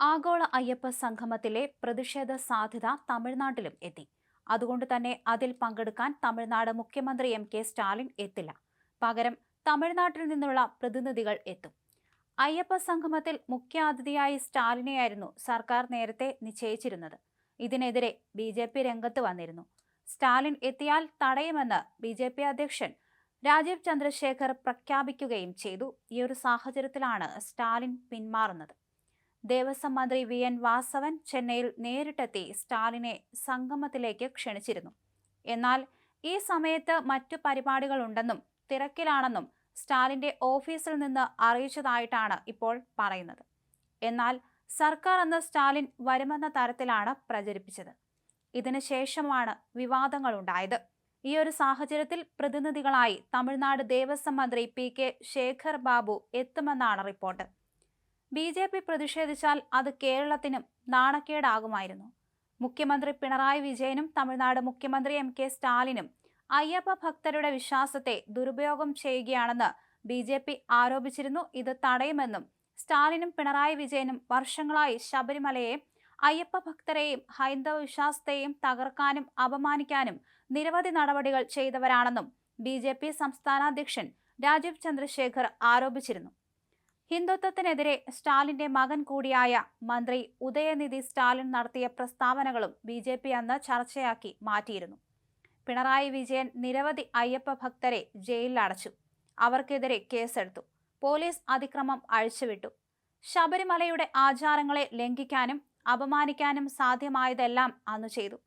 ആഗോള അയ്യപ്പ സംഗമത്തിലെ പ്രതിഷേധ സാധ്യത തമിഴ്നാട്ടിലും എത്തി. അതുകൊണ്ട് തന്നെ അതിൽ പങ്കെടുക്കാൻ തമിഴ്നാട് മുഖ്യമന്ത്രി എം കെ സ്റ്റാലിൻ എത്തില്ല. പകരം തമിഴ്നാട്ടിൽ നിന്നുള്ള പ്രതിനിധികൾ എത്തും. അയ്യപ്പ സംഗമത്തിൽ മുഖ്യാതിഥിയായി സ്റ്റാലിനെയായിരുന്നു സർക്കാർ നേരത്തെ നിശ്ചയിച്ചിരുന്നത്. ഇതിനെതിരെ ബി ജെ പി രംഗത്ത് വന്നിരുന്നു. സ്റ്റാലിൻ എത്തിയാൽ തടയുമെന്ന് ബി ജെ പി അധ്യക്ഷൻ രാജീവ് ചന്ദ്രശേഖർ പ്രഖ്യാപിക്കുകയും ചെയ്തു. ഈ ഒരു സാഹചര്യത്തിലാണ് സ്റ്റാലിൻ പിന്മാറുന്നത്. ദേവസ്വം മന്ത്രി വി. എൻ. വാസവൻ ചെന്നൈയിൽ നേരിട്ടെത്തി സ്റ്റാലിനെ സംഗമത്തിലേക്ക് ക്ഷണിച്ചിരുന്നു. എന്നാൽ ഈ സമയത്ത് മറ്റു പരിപാടികളുണ്ടെന്നും തിരക്കിലാണെന്നും സ്റ്റാലിന്റെ ഓഫീസിൽ നിന്ന് അറിയിച്ചതായിട്ടാണ് ഇപ്പോൾ പറയുന്നത്. എന്നാൽ സർക്കാർ അന്ന് സ്റ്റാലിൻ വരുമെന്ന തരത്തിലാണ് പ്രചരിപ്പിച്ചത്. ഇതിനു ശേഷമാണ് വിവാദങ്ങളുണ്ടായത്. ഈ ഒരു സാഹചര്യത്തിൽ പ്രതിനിധികളായി തമിഴ്നാട് ദേവസ്വം മന്ത്രി പി. കെ. ശേഖർ ബാബു എത്തുമെന്നാണ് റിപ്പോർട്ട്. ബി ജെ പി പ്രതിഷേധിച്ചാൽ അത് കേരളത്തിനും നാണക്കേടാകുമായിരുന്നു. മുഖ്യമന്ത്രി പിണറായി വിജയനും തമിഴ്നാട് മുഖ്യമന്ത്രി എം കെ സ്റ്റാലിനും അയ്യപ്പ ഭക്തരുടെ വിശ്വാസത്തെ ദുരുപയോഗം ചെയ്യുകയാണെന്ന് ബി ജെ പി ആരോപിച്ചിരുന്നു. ഇത് തടയുമെന്നും സ്റ്റാലിനും പിണറായി വിജയനും വർഷങ്ങളായി ശബരിമലയെ അയ്യപ്പ ഭക്തരെയും ഹൈന്ദവ വിശ്വാസത്തെയും തകർക്കാനും അപമാനിക്കാനും നിരവധി നടപടികൾ ചെയ്തവരാണെന്നും ബി സംസ്ഥാന അധ്യക്ഷൻ രാജീവ് ചന്ദ്രശേഖർ ആരോപിച്ചിരുന്നു. ഹിന്ദുത്വത്തിനെതിരെ സ്റ്റാലിന്റെ മകൻ കൂടിയായ മന്ത്രി ഉദയനിധി സ്റ്റാലിൻ നടത്തിയ പ്രസ്താവനകളും ബി ജെ പി അന്ന് ചർച്ചയാക്കി മാറ്റിയിരുന്നു. പിണറായി വിജയൻ നിരവധി അയ്യപ്പ ഭക്തരെ ജയിലിൽ അടച്ചു. അവർക്കെതിരെ കേസെടുത്തു. പോലീസ് അതിക്രമം അഴിച്ചുവിട്ടു. ശബരിമലയുടെ ആചാരങ്ങളെ ലംഘിക്കാനും അപമാനിക്കാനും സാധ്യമായതെല്ലാം അന്ന് ചെയ്തു.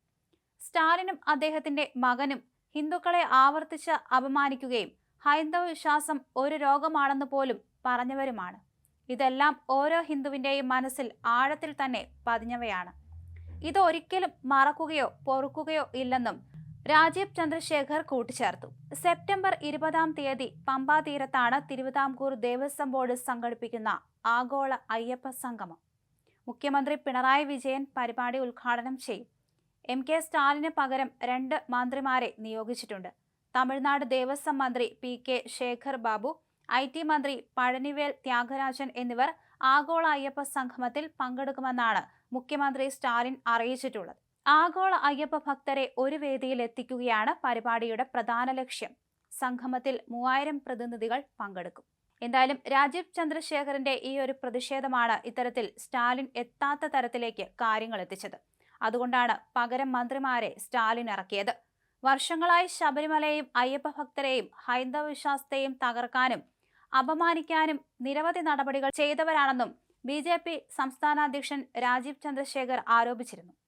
സ്റ്റാലിനും അദ്ദേഹത്തിന്റെ മകനും ഹിന്ദുക്കളെ ആവർത്തിച്ച് അപമാനിക്കുകയും ഹൈന്ദവ വിശ്വാസം ഒരു രോഗമാണെന്ന് പോലും പറഞ്ഞവരുമാണ്. ഇതെല്ലാം ഓരോ ഹിന്ദുവിന്റെയും മനസ്സിൽ ആഴത്തിൽ തന്നെ പതിഞ്ഞവയാണ്. ഇത് ഒരിക്കലും മറക്കുകയോ പൊറുക്കുകയോ ഇല്ലെന്നും രാജീവ് ചന്ദ്രശേഖർ കൂട്ടിച്ചേർത്തു. സെപ്റ്റംബർ ഇരുപതാം തീയതി പമ്പാ തീരത്താണ് തിരുവിതാംകൂർ ദേവസ്വം ബോർഡ് സംഘടിപ്പിക്കുന്ന ആഗോള അയ്യപ്പ സംഗമം. മുഖ്യമന്ത്രി പിണറായി വിജയൻ പരിപാടി ഉദ്ഘാടനം ചെയ്യും. എം കെ സ്റ്റാലിന് പകരം രണ്ട് മന്ത്രിമാരെ നിയോഗിച്ചിട്ടുണ്ട്. തമിഴ്നാട് ദേവസ്വം മന്ത്രി P K Sekhar Babu I T മന്ത്രി പഴനിവേൽ ത്യാഗരാജൻ എന്നിവർ ആഗോള അയ്യപ്പ സംഗമത്തിൽ പങ്കെടുക്കുമെന്നാണ് മുഖ്യമന്ത്രി സ്റ്റാലിൻ അറിയിച്ചിട്ടുള്ളത്. ആഗോള അയ്യപ്പ ഭക്തരെ ഒരു വേദിയിൽ എത്തിക്കുകയാണ് പരിപാടിയുടെ പ്രധാന ലക്ഷ്യം. സംഗമത്തിൽ മൂവായിരം പ്രതിനിധികൾ പങ്കെടുക്കും. എന്തായാലും രാജീവ് ചന്ദ്രശേഖരന്റെ ഈ ഒരു പ്രതിഷേധമാണ് ഇത്തരത്തിൽ സ്റ്റാലിൻ എത്താത്ത തരത്തിലേക്ക് കാര്യങ്ങൾ എത്തിച്ചത്. അതുകൊണ്ടാണ് പകരം മന്ത്രിമാരെ സ്റ്റാലിൻ ഇറക്കിയത്. വർഷങ്ങളായി ശബരിമലയെയും അയ്യപ്പ ഭക്തരെയും ഹൈന്ദവ വിശ്വാസത്തെയും തകർക്കാനും അപമാനിക്കാനും നിരവധി നടപടികൾ ചെയ്തവരാണെന്നും ബി സംസ്ഥാന അധ്യക്ഷൻ രാജീവ് ചന്ദ്രശേഖർ ആരോപിച്ചിരുന്നു.